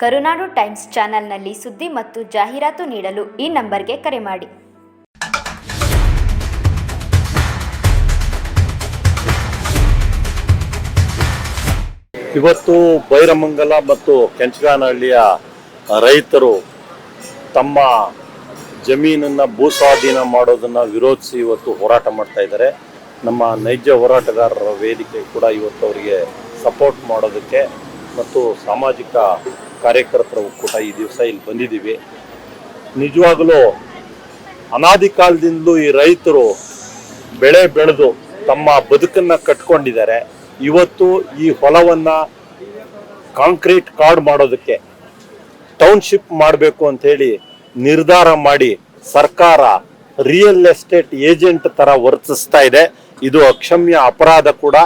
ಕರುನಾಡು times ಚಾನೆಲ್ನಲ್ಲಿ ಸುದ್ದಿ ಮತ್ತು ಜಾಹೀರಾತು ನೀಡಲು ಈ ನಂಬರ್ಗೆ ಕರೆ ಮಾಡಿ. ಇವತ್ತು ಬೈರಮಂಗಲ ಮತ್ತು ಕೆಂಚಗಾನಹಳ್ಳಿಯ ರೈತರು ತಮ್ಮ ಜಮೀನನ್ನು ಭೂಸ್ವಾಧೀನ ಮಾಡೋದನ್ನ ವಿರೋಧಿಸಿ ಇವತ್ತು ಹೋರಾಟ ಮಾಡ್ತಾ ಇದ್ದಾರೆ. ನಮ್ಮ ನೈಜ ಹೋರಾಟಗಾರರ ವೇದಿಕೆ ಕೂಡ ಇವತ್ತು ಅವರಿಗೆ ಸಪೋರ್ಟ್ ಮಾಡೋದಕ್ಕೆ ಮತ್ತು ಸಾಮಾಜಿಕ ಕಾರ್ಯಕರ್ತರ ಒಕ್ಕೂಟ ಈ ದಿವಸ ಇಲ್ಲಿ ಬಂದಿದ್ದೀವಿ. ನಿಜವಾಗಲೂ ಅನಾದಿ ಕಾಲದಿಂದಲೂ ಈ ರೈತರು ಬೆಳೆ ಬೆಳೆದು ತಮ್ಮ ಬದುಕನ್ನ ಕಟ್ಕೊಂಡಿದ್ದಾರೆ. ಇವತ್ತು ಈ ಹೊಲವನ್ನ ಕಾಂಕ್ರೀಟ್ ಕಾರ್ಡ್ ಮಾಡೋದಕ್ಕೆ ಟೌನ್ಶಿಪ್ ಮಾಡಬೇಕು ಅಂತ ಹೇಳಿ ನಿರ್ಧಾರ ಮಾಡಿ ಸರ್ಕಾರ ರಿಯಲ್ ಎಸ್ಟೇಟ್ ಏಜೆಂಟ್ ತರ ವರ್ತಿಸ್ತಾ ಇದೆ. ಇದು ಅಕ್ಷಮ್ಯ ಅಪರಾಧ ಕೂಡ.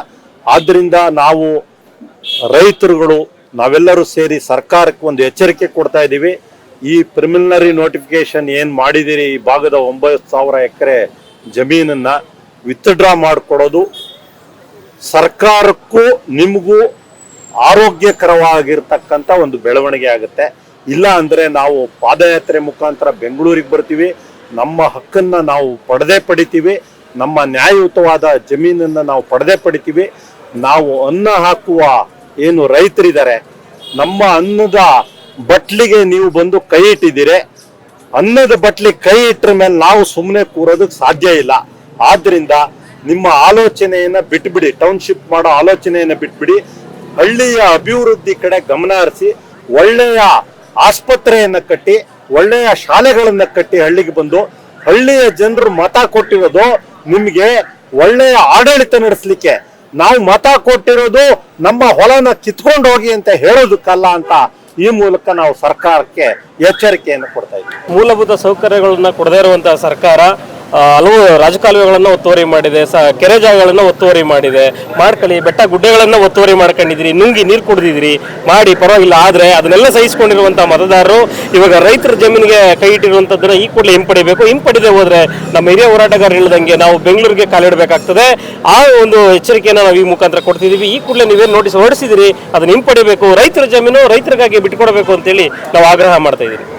ಆದ್ದರಿಂದ ನಾವು ರೈತರುಗಳು ನಾವೆಲ್ಲರೂ ಸೇರಿ ಸರ್ಕಾರಕ್ಕೆ ಒಂದು ಎಚ್ಚರಿಕೆ ಕೊಡ್ತಾ ಇದ್ದೀವಿ. ಈ ಪ್ರಿಮಿಲಿನರಿ ನೋಟಿಫಿಕೇಶನ್ ಏನು ಮಾಡಿದಿರಿ ಈ ಭಾಗದ ಒಂಬತ್ತು ಸಾವಿರ ಎಕರೆ ಜಮೀನನ್ನು ವಿತ್ಡ್ರಾ ಮಾಡಿಕೊಡೋದು. ಸರ್ಕಾರಕ್ಕೂ ನಿಮಗೂ ಆರೋಗ್ಯಕರವಾಗಿರ್ತಕ್ಕಂಥ ಒಂದು ಬೆಳವಣಿಗೆ ಆಗುತ್ತೆ. ಇಲ್ಲ ಅಂದರೆ ನಾವು ಪಾದಯಾತ್ರೆ ಮುಖಾಂತರ ಬೆಂಗಳೂರಿಗೆ ಬರ್ತೀವಿ. ನಮ್ಮ ಹಕ್ಕನ್ನು ನಾವು ಪಡೆದೇ ಪಡಿತೀವಿ. ನಮ್ಮ ನ್ಯಾಯಯುತವಾದ ಜಮೀನನ್ನು ನಾವು ಪಡೆದೇ ಪಡಿತೀವಿ. ನಾವು ಅನ್ನ ಹಾಕುವ ಏನು ರೈತರಿದ್ದಾರೆ ನಮ್ಮ ಅನ್ನದ ಬಟ್ಲಿಗೆ ನೀವು ಬಂದು ಕೈ ಇಟ್ಟಿದ್ದೀರಿ. ಅನ್ನದ ಬಟ್ಲಿ ಕೈ ಇಟ್ಟರ ಮೇಲೆ ನಾವು ಸುಮ್ಮನೆ ಕೂರೋದಕ್ಕೆ ಸಾಧ್ಯ ಇಲ್ಲ. ಆದ್ರಿಂದ ನಿಮ್ಮ ಆಲೋಚನೆಯನ್ನ ಬಿಟ್ಬಿಡಿ. ಟೌನ್ಶಿಪ್ ಮಾಡೋ ಆಲೋಚನೆಯನ್ನ ಬಿಟ್ಬಿಡಿ. ಹಳ್ಳಿಯ ಅಭಿವೃದ್ಧಿ ಕಡೆ ಗಮನ ಹರಿಸಿ, ಒಳ್ಳೆಯ ಆಸ್ಪತ್ರೆಯನ್ನ ಕಟ್ಟಿ, ಒಳ್ಳೆಯ ಶಾಲೆಗಳನ್ನ ಕಟ್ಟಿ ಹಳ್ಳಿಗೆ ಬಂದು, ಹಳ್ಳಿಯ ಜನರು ಮತ ಕೊಟ್ಟಿರೋದು ನಿಮಗೆ ಒಳ್ಳೆಯ ಆಡಳಿತ ನಡೆಸಲಿಕ್ಕೆ ನಾವು ಮತ ಕೊಟ್ಟಿರೋದು ನಮ್ಮ ಹೊಲನ ಕಿತ್ಕೊಂಡು ಹೋಗಿ ಅಂತ ಹೇಳೋದಕ್ಕಲ್ಲ ಅಂತ ಈ ಮೂಲಕ ನಾವು ಸರ್ಕಾರಕ್ಕೆ ಎಚ್ಚರಿಕೆಯನ್ನು ಕೊಡ್ತಾ ಇದ್ದೀವಿ. ಮೂಲಭೂತ ಸೌಕರ್ಯಗಳನ್ನ ಕೊಡದೇ ಇರುವಂತಹ ಸರ್ಕಾರ ಹಲವು ರಾಜಕಾಲುವೆಗಳನ್ನು ಒತ್ತುವರಿ ಮಾಡಿದೆ, ಸ, ಕೆರೆ ಜಾಗಗಳನ್ನು ಒತ್ತುವರಿ ಮಾಡಿದೆ, ಮಾಡ್ಕೊಳ್ಳಿ, ಬೆಟ್ಟ ಗುಡ್ಡೆಗಳನ್ನು ಒತ್ತುವರಿ ಮಾಡ್ಕೊಂಡಿದ್ರಿ ನುಂಗಿ ನೀರು ಕುಡಿದಿದ್ರಿ ಮಾಡಿ, ಪರವಾಗಿಲ್ಲ, ಆದರೆ ಅದನ್ನೆಲ್ಲ ಸಹಿಸಿಕೊಂಡಿರುವಂಥ ಮತದಾರರು ಇವಾಗ ರೈತರ ಜಮೀನಿಗೆ ಕೈ ಇಟ್ಟಿರುವಂಥದ್ದನ್ನು ಈ ಕೂಡಲೇ ಹಿಂಪಡಿಬೇಕು. ಹಿಂಪಡಿದೆ ಹೋದರೆ ನಮ್ಮ ಹಿರಿಯ ಹೋರಾಟಗಾರರು ಹೇಳ್ದಂಗೆ ನಾವು ಬೆಂಗಳೂರಿಗೆ ಕಾಲಿಡಬೇಕಾಗ್ತದೆ. ಆ ಒಂದು ಎಚ್ಚರಿಕೆಯನ್ನು ನಾವು ಈ ಮುಖಾಂತರ ಕೊಡ್ತಿದ್ದೀವಿ. ಈ ಕೂಡಲೇ ನೀವೇನು ನೋಟಿಸ್ ಹೊರಡಿಸಿದಿರಿ, ಅದನ್ನು ಹಿಂಪಡಿಬೇಕು. ರೈತರ ಜಮೀನು ರೈತರಿಗಾಗಿ ಬಿಟ್ಕೊಡ್ಬೇಕು ಅಂತೇಳಿ ನಾವು ಆಗ್ರಹ ಮಾಡ್ತಾ ಇದ್ದೀವಿ